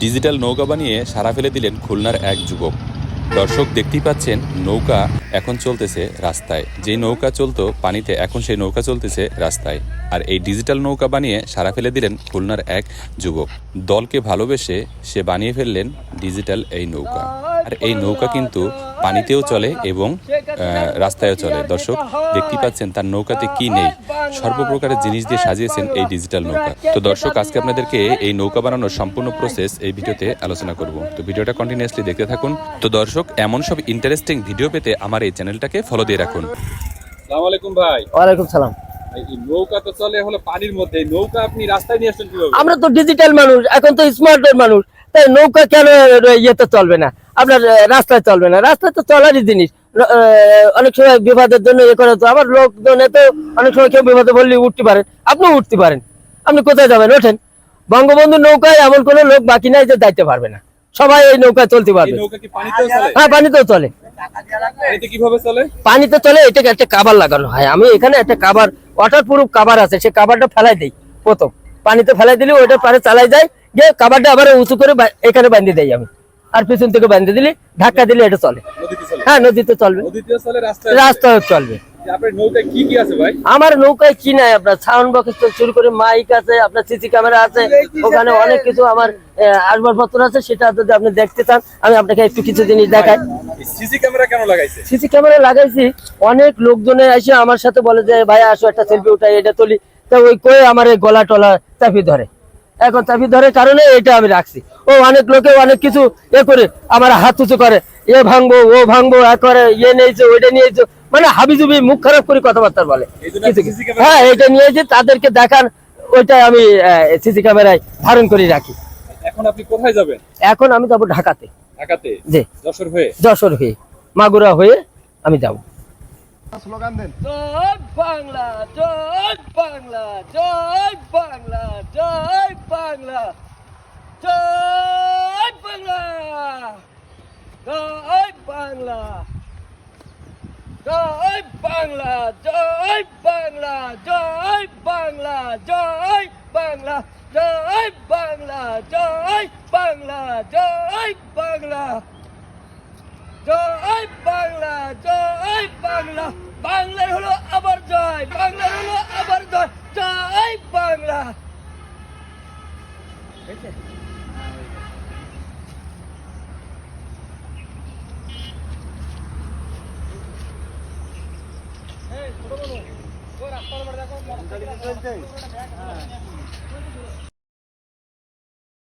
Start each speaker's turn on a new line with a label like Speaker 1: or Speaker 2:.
Speaker 1: Digital নৌকা বানিয়ে সারা ফেলে দিলেন খুলনার এক যুবক। দর্শক দেখতেই পাচ্ছেন, নৌকা এখন চলতেছে রাস্তায়। যে নৌকা চলতো পানিতে, এখন সেই নৌকা চলতেছে রাস্তায়। আর এই ডিজিটাল নৌকা বানিয়ে সারা ফেলে দিলেন খুলনার এক যুবক। দলকে ভালোবেসে সে বানিয়ে ফেললেন ডিজিটাল এই নৌকা। আর এই নৌকা কিন্তু পানিতেও চলে এবং রাস্তায়ও চলে। দর্শক দেখতে পাচ্ছেন তার নৌকাতে কি নেই। সর্বপ্রকারের জিনিস দিয়ে সাজিয়েছেন এই ডিজিটাল নৌকা। তো দর্শক আজকে আপনাদেরকে এই নৌকা বানানোর সম্পূর্ণ প্রসেস এই ভিডিওতে আলোচনা করব। তো ভিডিওটা কন্টিনিউয়াসলি দেখতে থাকুন। তো দর্শক এমন সব ইন্টারেস্টিং ভিডিও পেতে আমার এই চ্যানেলটাকে ফলো দিয়ে রাখুন।
Speaker 2: আলাইকুম ভাই।
Speaker 3: ওয়ালাইকুম সালাম।
Speaker 2: নৌকা তো চলে হলো পানির মধ্যে। নৌকা আপনি রাস্তায় নিয়ে আসছেন
Speaker 3: আমরা তো ডিজিটাল মানুষ এখন তো স্মার্ট মানুষ। তাই নৌকা কেন ইয়েতে চলবে না? আপনার রাস্তায় চলবে না। রাস্তায় তো চলারই জিনিস। অনেক সময় বিবাদের জন্য ইয়ে করে তো আবার লোকজনে তো অনেক সময় কেউ বিপদে বললে উঠতে পারেন। আপনিও উঠতে পারেন। আপনি কোথায় যাবেন? ওঠেন। বঙ্গবন্ধু নৌকায় এমন কোনো লোক বাকি নাই যে যাইতে পারবে না। সবাই এই নৌকায় চলতে পারবে। হ্যাঁ পানিতেও চলে।
Speaker 2: পানিতে চলে?
Speaker 3: এটাকে একটা কাবার লাগানো হয়। আমি এখানে একটা কাবার ওয়াটার প্রুফ কাবার আছে সে কাবারটা ফেলাই দিই প্রথম। পানিতে ফেলাই দিলে ওইটা পারে চালাই যায় গিয়ে কাবারটা আবার উঁচু করে এখানে বাঁধে দেয় আমি। আর পিছন থেকে বাঁধে দিলে ধাক্কা দিলে এটা চলে। হ্যাঁ নদীতে চলবে।
Speaker 2: রাস্তায়
Speaker 3: চলবে।
Speaker 2: চলে। আপনার নৌকায় কি কি আছে ভাই?
Speaker 3: আমার নৌকায় কি নাই আপনার? সাউন্ড বক্স শুরু করে মাইক আছে আপনার সিসি ক্যামেরা আছে ওখানে অনেক কিছু আমার আহ, আসবাবপত্র আছে সেটা যদি আপনি দেখতে চান আমি আপনাকে একটু কিছু জিনিস দেখাই।
Speaker 2: সিসি ক্যামেরা কেন লাগাইছে?
Speaker 3: সিসি ক্যামেরা লাগাইছি অনেক লোকজনে এসে আমার সাথে বলে যে ভাই আসো একটা সেলফি উঠাই এটা তুলি। তা ওই কয়ে আমার এই গলা টলা চাপি ধরে। এখন চাপি ধরে কারণে এটা আমি রাখছি। ও অনেক লোকে অনেক কিছু এ করে আমার হাত উঁচু করে। এ ভাঙবো ও ভাঙবো এ করে ইয়ে নিয়েছে ওইটা নিয়েছে। মানে হাবিজুবি মুখ খারাপ করে কথাবার্তা বলে। হ্যাঁ এটা নিয়েছে তাদেরকে দেখান ওইটা আমি সিসি ক্যামেরায় ধারণ করে রাখি।
Speaker 2: এখন আপনি কোথায় যাবেন?
Speaker 3: এখন আমি যাব ঢাকাতে।
Speaker 2: ঢাকাতে?
Speaker 3: যে
Speaker 2: যশোর হয়ে?
Speaker 3: যশোর হয়ে মাগুরা হয়ে আমি যাব।
Speaker 4: জয় বাংলা জয় বাংলা জয় বাংলা জয় বাংলা জয় বাংলা জয় বাংলা জয় বাংলা জয় বাংলা জয় বাংলা জয় বাংলা জয় বাংলা জয় বাংলা জয় বাংলা জয় বাংলা জয় বাংলা। বাংলার হলো আবার জয় বাংলার হলো আবার জয় জয় বাংলা।